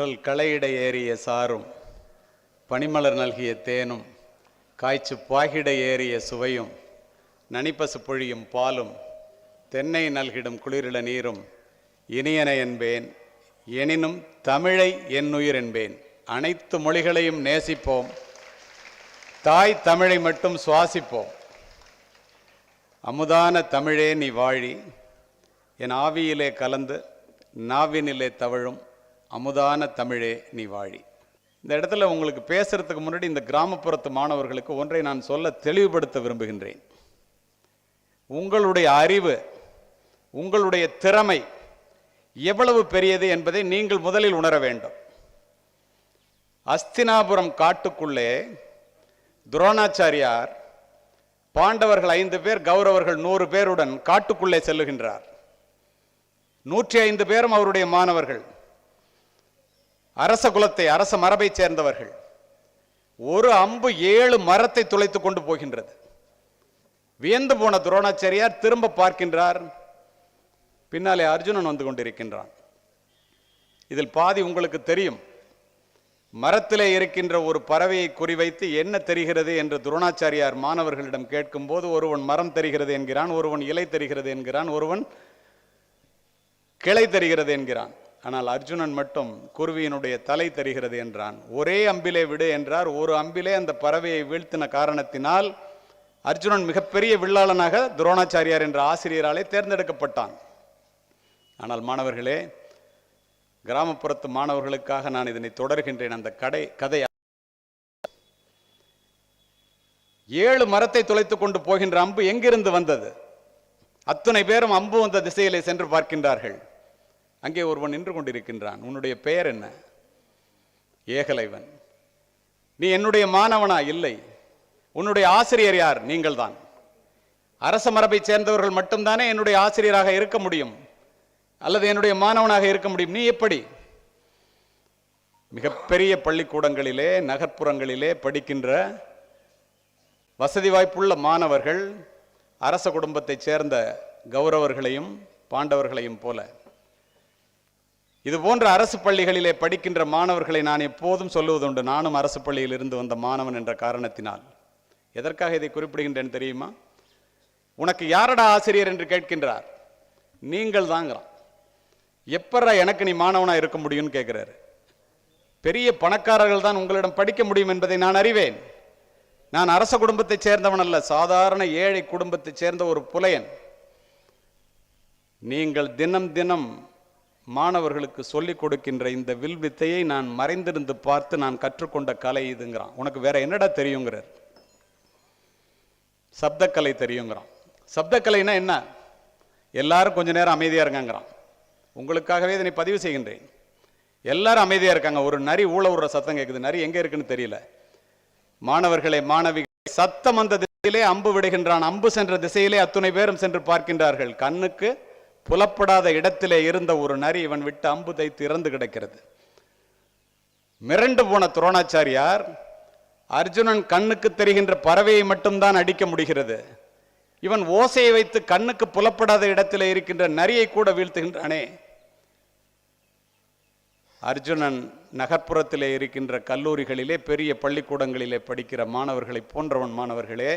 கடல் களையிட ஏறிய சாரும் பனிமலர் நல்கிய தேனும் காய்ச்சு பாகிட ஏறிய சுவையும் நனிப்பசு பொழியும் பாலும் தென்னை நல்கிடும் குளிரில நீரும் இனியன என்பேன் எனினும் தமிழை என்னுயிர் என்பேன். அனைத்து மொழிகளையும் நேசிப்போம். தாய் தமிழை மட்டும் சுவாசிப்போம். அமுதான தமிழே நீ வாழி என் ஆவியிலே கலந்து நாவினிலே தவழும் அமுதான தமிழே நீ வாழி. இந்த இடத்துல உங்களுக்கு பேசுறதுக்கு முன்னாடி இந்த கிராமப்புறத்து மாணவர்களுக்கு ஒன்றை நான் சொல்ல தெளிவுபடுத்த விரும்புகின்றேன். உங்களுடைய அறிவு உங்களுடைய திறமை எவ்வளவு பெரியது என்பதை நீங்கள் முதலில் உணர வேண்டும். அஸ்தினாபுரம் காட்டுக்குள்ளே துரோணாச்சாரியார் பாண்டவர்கள் ஐந்து பேர் கௌரவர்கள் நூறு பேருடன் காட்டுக்குள்ளே செல்லுகின்றார். நூற்றி ஐந்து பேரும் அவருடைய மாணவர்கள். அரச குலத்தை அரச மரபை சேர்ந்தவர்கள். ஒரு அம்பு ஏழு மரத்தை துளைத்து கொண்டு போகின்றது. வியந்து போன துரோணாச்சாரியார் திரும்ப பார்க்கின்றார். பின்னாலே அர்ஜுனன் வந்து கொண்டிருக்கின்றான். இதில் பாதி உங்களுக்கு தெரியும். மரத்திலே இருக்கின்ற ஒரு பறவையை குறிவைத்து என்ன தெரிகிறது என்று துரோணாச்சாரியார் மாணவர்களிடம் கேட்கும்போது ஒருவன் மரம் தெரிகிறது என்கிறான் ஒருவன் இலை தெரிகிறது என்கிறான் ஒருவன் கிளை தெரிகிறது என்கிறான். ஆனால் அர்ஜுனன் மட்டும் குருவியினுடைய தலை தெரிகிறது என்றான். ஒரே அம்பிலே விடு என்றார். ஒரு அம்பிலே அந்த பறவையை வீழ்த்தின காரணத்தினால் அர்ஜுனன் மிகப்பெரிய வில்லாளனாக துரோணாச்சாரியார் என்ற ஆசிரியராலே தேர்ந்தெடுக்கப்பட்டான். ஆனால் மாணவர்களே கிராமப்புறத்து மாணவர்களுக்காக நான் இதனை தொடர்கின்றேன். அந்த கடை கதை ஏழு மரத்தை துளைத்துக் கொண்டு போகின்ற அம்பு எங்கிருந்து வந்தது? அத்தனை பேரும் அம்பு வந்த திசையிலே சென்று பார்க்கின்றார்கள். அங்கே ஒருவன் நின்று கொண்டிருக்கின்றான். உன்னுடைய பெயர் என்ன? ஏகலைவன். நீ என்னுடைய மாணவனா? இல்லை. உன்னுடைய ஆசிரியர் யார்? நீங்கள்தான். அரச மரபைச் சேர்ந்தவர்கள் மட்டும்தானே என்னுடைய ஆசிரியராக இருக்க முடியும்? அல்லது என்னுடைய மாணவனாக இருக்க முடியும்? நீ எப்படி? மிகப்பெரிய பள்ளிக்கூடங்களிலே நகர்ப்புறங்களிலே படிக்கின்ற வசதி வாய்ப்புள்ள மாணவர்கள் அரச குடும்பத்தைச் சேர்ந்த கௌரவர்களையும் பாண்டவர்களையும் போல இது போன்ற அரசு பள்ளிகளிலே படிக்கின்ற மாணவர்களை நான் எப்போதும் சொல்லுவதுண்டு நானும் அரசு பள்ளியில் இருந்து வந்த மாணவன் என்ற காரணத்தினால். எதற்காக இதை குறிப்பிடுகின்றேன் தெரியுமா? உனக்கு யாரடா ஆசிரியர் என்று கேட்கின்றார்? நீங்கள் தாங்கிறான். எப்பரா எனக்கு நீ மாணவனா இருக்க முடியும்னு கேட்கிறாரு பெரிய பணக்காரர்கள் தான் உங்களிடம் படிக்க முடியும் என்பதை நான் அறிவேன். நான் அரச குடும்பத்தைச் சேர்ந்தவன் அல்ல சாதாரண ஏழை குடும்பத்தைச் சேர்ந்த ஒரு புலையன். நீங்கள் தினம் தினம் மாணவர்களுக்கு சொல்லிக் கொடுக்கின்ற இந்த வில் வித்தையை நான் மறைந்திருந்து பார்த்து நான் கற்றுக்கொண்ட கலை இதுங்கிறான். உனக்கு வேற என்னடா தெரியுங்கிறார்? சப்தக்கலை தெரியுங்கிறான். சப்தக்கலைனா என்ன? எல்லாரும் கொஞ்ச நேரம் அமைதியா இருங்கங்கிறான். உங்களுக்காகவே இதனை பதிவு செய்கின்றேன். எல்லாரும் அமைதியா இருக்காங்க. ஒரு நரி ஊழ உற சத்தம் கேட்குது நரி எங்க இருக்குன்னு தெரியல. மாணவர்களை மாணவி சத்தம் அந்த திசையிலே அம்பு விடுகின்றான். அம்பு சென்ற திசையிலே அத்துணை பேரும் சென்று பார்க்கின்றார்கள். கண்ணுக்கு புலப்படாத இடத்திலே இருந்த ஒரு நரி இவன் விட்டு அம்பு தைத்து இறந்து கிடக்கிறது. மிரண்டு போன துரோணாச்சாரியார் அர்ஜுனன் கண்ணுக்கு தெரிகின்ற பறவையை மட்டும்தான் அடிக்க முடிகிறது. இவன் ஓசையை வைத்து கண்ணுக்கு புலப்படாத இடத்திலே இருக்கின்ற நரியை கூட வீழ்த்துகின்றானே. அர்ஜுனன் நகர்ப்புறத்திலே இருக்கின்ற கல்லூரிகளிலே பெரிய பள்ளிக்கூடங்களிலே படிக்கிற மாணவர்களை போன்றவன் மாணவர்களே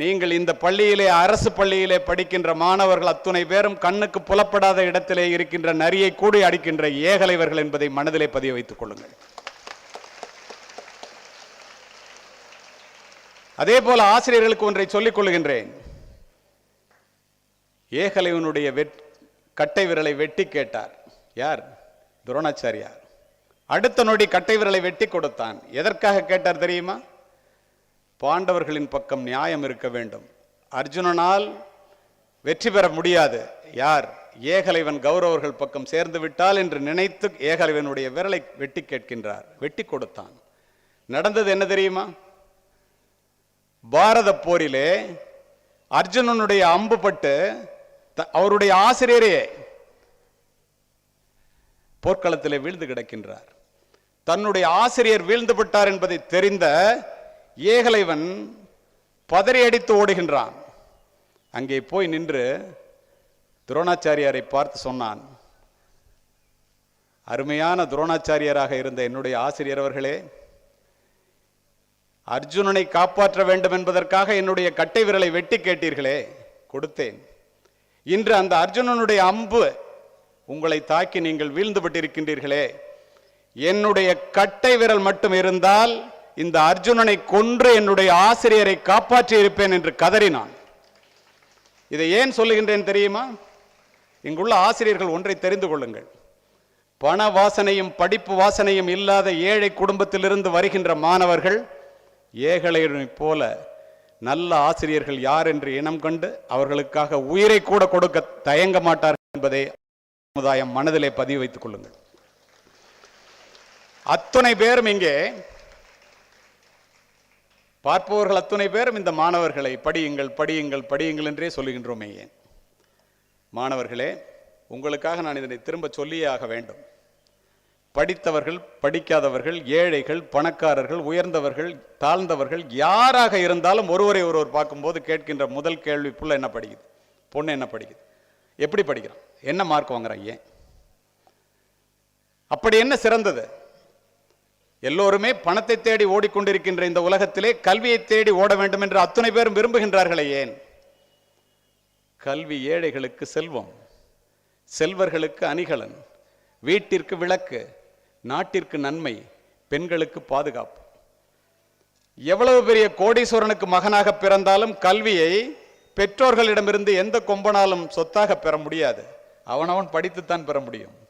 நீங்கள் இந்த பள்ளியிலே அரசு பள்ளியிலே படிக்கின்ற மாணவர்கள் அத்துணை பேரும் கண்ணுக்கு புலப்படாத இடத்திலே இருக்கின்ற நரியை கூடி அடிக்கின்ற ஏகலைவர்கள் என்பதை மனதிலே பதிய வைத்துக் கொள்ளுங்கள். அதே போல ஆசிரியர்களுக்கு ஒன்றை சொல்லிக் கொள்கின்றேன். ஏகலைவனுடைய வெட் கட்டை விரலை வெட்டி கேட்டார். யார்? துரோணாச்சாரியார். அடுத்த நொடி கட்டை விரலை வெட்டி கொடுத்தான். எதற்காக கேட்டார் தெரியுமா? பாண்டவர்களின் பக்கம் நியாயம் இருக்க வேண்டும். அர்ஜுனனால் வெற்றி பெற முடியாது. யார்? ஏகலைவன் கௌரவர்கள் பக்கம் சேர்ந்து விட்டால் என்று நினைத்து ஏகலைவனுடைய விரலை வெட்டி கேட்கின்றார். வெட்டி கொடுத்தான். நடந்தது என்ன தெரியுமா? பாரத போரிலே அர்ஜுனனுடைய அம்பு பட்டு த- அவருடைய ஆசிரியரே போர்க்களத்திலே வீழ்ந்து கிடக்கின்றார். தன்னுடைய ஆசிரியர் வீழ்ந்து விட்டார் என்பதை தெரிந்த ஏகலைவன் பதறி அடித்து ஓடுகின்றான். அங்கே போய் நின்று துரோணாச்சாரியாரை பார்த்து சொன்னான் அருமையான துரோணாச்சாரியராக இருந்த என்னுடைய ஆசிரியர் அவர்களே அர்ஜுனனை காப்பாற்ற வேண்டும் என்பதற்காக என்னுடைய கட்டை விரலை வெட்டி கேட்டீர்களே கொடுத்தேன். இன்று அந்த அர்ஜுனனுடைய அம்பு உங்களை தாக்கி நீங்கள் வீழ்ந்துவிட்டிருக்கின்றீர்களே என்னுடைய கட்டை விரல் மட்டும் இருந்தால் இந்த அர்ஜுனனை கொன்று என்னுடைய ஆசிரியரை காப்பாற்றி இருப்பேன் என்று கதறினான். இதை ஏன் சொல்லுகின்றேன் தெரியுமா? இங்குள்ள ஆசிரியர்கள் ஒன்றை தெரிந்து கொள்ளுங்கள். பண வாசனையும் படிப்பு வாசனையும் இல்லாத ஏழை குடும்பத்திலிருந்து வருகின்ற மாணவர்கள் ஏகலையனைப் போல நல்ல ஆசிரியர்கள் யார் என்று இனம் கண்டு அவர்களுக்காக உயிரை கூட கொடுக்க தயங்க மாட்டார்கள் என்பதை சமுதாயம் மனதிலே பதிவு வைத்துக் கொள்ளுங்கள். அத்துணை பேரும் இங்கே பார்ப்பவர்கள் அத்துணை பேரும் இந்த மாணவர்களை படியுங்கள் படியுங்கள் படியுங்கள் என்றே சொல்லுகின்றோமே ஏன்? மாணவர்களே உங்களுக்காக நான் இதனை திரும்ப சொல்லியே ஆக வேண்டும். படித்தவர்கள் படிக்காதவர்கள் ஏழைகள் பணக்காரர்கள் உயர்ந்தவர்கள் தாழ்ந்தவர்கள் யாராக இருந்தாலும் ஒருவரை ஒருவர் பார்க்கும்போது கேட்கின்ற முதல் கேள்வி புள்ள என்ன படிக்குது? பொண்ணு என்ன படிக்குது? எப்படி படிக்கிறான்? என்ன மார்க் வாங்குறான் ஏன்? அப்படி என்ன சிறந்தது? எல்லோருமே பணத்தை தேடி ஓடிக்கொண்டிருக்கின்ற இந்த உலகத்திலே கல்வியை தேடி ஓட வேண்டும் என்று அத்துணை பேரும் விரும்புகின்றார்களே ஏன்? கல்வி ஏழைகளுக்கு செல்வம் செல்வர்களுக்கு அணிகலன் வீட்டிற்கு விளக்கு நாட்டிற்கு நன்மை பெண்களுக்கு பாதுகாப்பு. எவ்வளவு பெரிய கோடீஸ்வரனுக்கு மகனாக பிறந்தாலும் கல்வியை பெற்றோர்களிடமிருந்து எந்த கொம்பனாலும் சொத்தாக பெற முடியாது. அவனவன் படித்துத்தான் பெற முடியும்.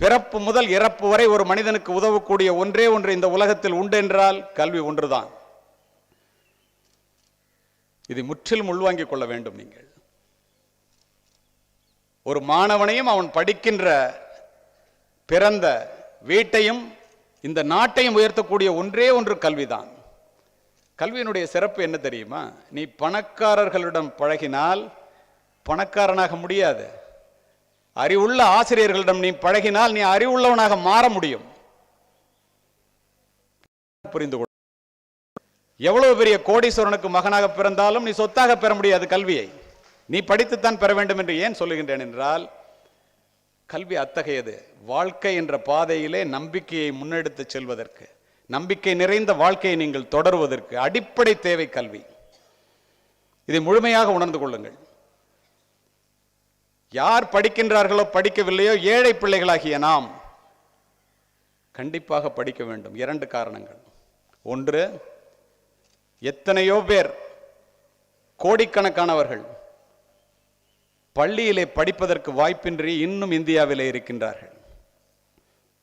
பிறப்பு முதல் இறப்பு வரை ஒரு மனிதனுக்கு உதவக்கூடிய ஒன்றே ஒன்று இந்த உலகத்தில் உண்டு என்றால் கல்வி ஒன்றுதான். இதை முற்றிலும் உள்வாங்கிக் கொள்ள வேண்டும் நீங்கள். ஒரு மாணவனையும் அவன் படிக்கின்ற பிறந்த வீட்டையும் இந்த நாட்டையும் உயர்த்தக்கூடிய ஒன்றே ஒன்று கல்விதான். கல்வியினுடைய சிறப்பு என்ன தெரியுமா? நீ பணக்காரர்களிடம் பழகினால் பணக்காரனாக முடியாது. அறிவுள்ள ஆசிரியர்களிடம் நீ பழகினால் நீ அறிவுள்ளவனாக மாற முடியும். புரிந்து கொள். எவ்வளவு பெரிய கோடீஸ்வரனுக்கு மகனாக பிறந்தாலும் நீ சொத்தாக பெற முடியாது கல்வியை. நீ படித்துத்தான் பெற வேண்டும் என்று ஏன் சொல்லுகின்றேன் என்றால் கல்வி அத்தகையது. வாழ்க்கை என்ற பாதையிலே நம்பிக்கையை முன்னெடுத்து செல்வதற்கு நம்பிக்கை நிறைந்த வாழ்க்கையை நீங்கள் தொடருவதற்கு அடிப்படை தேவை கல்வி. இதை முழுமையாக உணர்ந்து கொள்ளுங்கள். யார் படிக்கின்றார்களோ படிக்கவில்லையோ ஏழை பிள்ளைகளாகிய நாம் கண்டிப்பாக படிக்க வேண்டும். இரண்டு காரணங்கள். ஒன்று எத்தனையோ பேர் கோடிக்கணக்கானவர்கள் பள்ளியிலே படிப்பதற்கு வாய்ப்பின்றி இன்னும் இந்தியாவிலே இருக்கின்றார்கள்.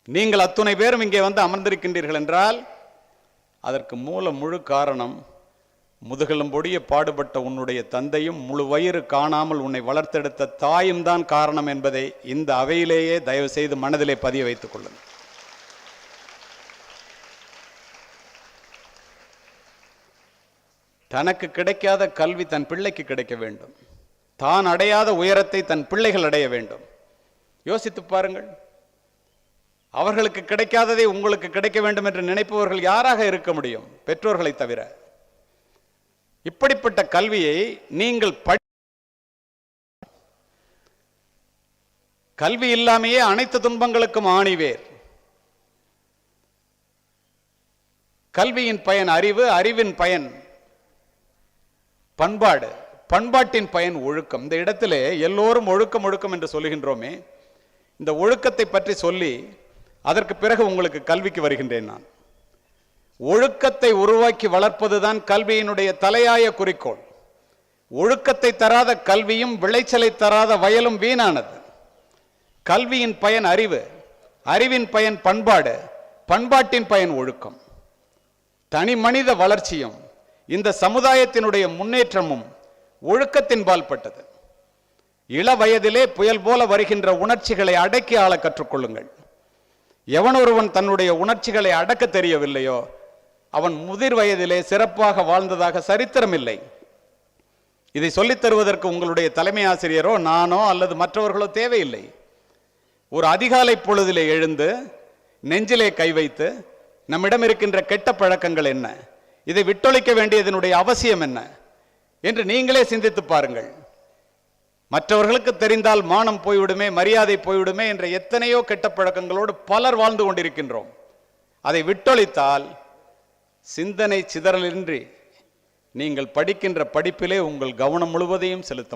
நீங்கள் அத்துணை பேரும் இங்கே வந்து அமர்ந்திருக்கின்றீர்கள் என்றால் அதற்கு மூல முழு காரணம் முதுகெலும்பொடிய பாடுபட்ட உன்னுடைய தந்தையும் முழு வயிறு காணாமல் உன்னை வளர்த்தெடுத்த தாயும் தான் காரணம் என்பதை இந்த அவையிலேயே தயவு செய்து மனதிலே பதிய வைத்துக் கொள்ளுங்கள். தனக்கு கிடைக்காத கல்வி தன் பிள்ளைக்கு கிடைக்க வேண்டும். தான் அடையாத உயரத்தை தன் பிள்ளைகள் அடைய வேண்டும். யோசித்து பாருங்கள். அவர்களுக்கு கிடைக்காததை உங்களுக்கு கிடைக்க வேண்டும் என்று நினைப்பவர்கள் யாராக இருக்க முடியும்? பெற்றோர்களை தவிர. இப்படிப்பட்ட கல்வியை நீங்கள் படி கல்வி இல்லாமையே அனைத்து துன்பங்களுக்கும் ஆணிவேர். கல்வியின் பயன் அறிவு அறிவின் பயன் பண்பாடு. பண்பாட்டின் பயன் ஒழுக்கம். இந்த இடத்திலே எல்லோரும் ஒழுக்கம் ஒழுக்கம் என்று சொல்லுகின்றோமே. இந்த ஒழுக்கத்தை பற்றி சொல்லி அதற்கு பிறகு உங்களுக்கு கல்விக்கு வருகின்றேன் நான். ஒழுக்கத்தை உருவாக்கி வளர்ப்பதுதான் கல்வியினுடைய தலையாய குறிக்கோள். ஒழுக்கத்தை தராத கல்வியும் விளைச்சலை தராத வயலும் வீணானது. கல்வியின் பயன் அறிவு அறிவின் பயன் பண்பாடு பண்பாட்டின் பயன் ஒழுக்கம். தனி மனித வளர்ச்சியும் இந்த சமுதாயத்தினுடைய முன்னேற்றமும் ஒழுக்கத்தின் பால்பட்டது இள வயதிலே புயல் போல வருகின்ற உணர்ச்சிகளை அடக்கி ஆள கற்றுக்கொள்ளுங்கள் எவனொருவன் தன்னுடைய உணர்ச்சிகளை அடக்க தெரியவில்லையோ அவன் முதிர் வயதிலே சிறப்பாக வாழ்ந்ததாக சரித்திரம் இல்லை இதை சொல்லித் தருவதற்கு உங்களுடைய தலைமை ஆசிரியரோ நானோ அல்லது மற்றவர்களோ தேவையில்லை. ஒரு அதிகாலை பொழுதிலே எழுந்து நெஞ்சிலே கை வைத்து நம்மிடம் இருக்கின்ற கெட்ட பழக்கங்கள் என்ன? இதை விட்டொழிக்க வேண்டியதனுடைய அவசியம் என்ன? என்று நீங்களே சிந்தித்து பாருங்கள். மற்றவர்களுக்கு தெரிந்தால் மானம் போய்விடுமே மரியாதை போய்விடுமே என்ற எத்தனையோ கெட்ட பழக்கங்களோடு பலர் வாழ்ந்து கொண்டிருக்கின்றோம். அதை விட்டொழித்தால் சிந்தனை சிதறலின்றி நீங்கள் படிக்கின்ற படிப்பிலே உங்கள் கவனம் முழுவதையும் செலுத்த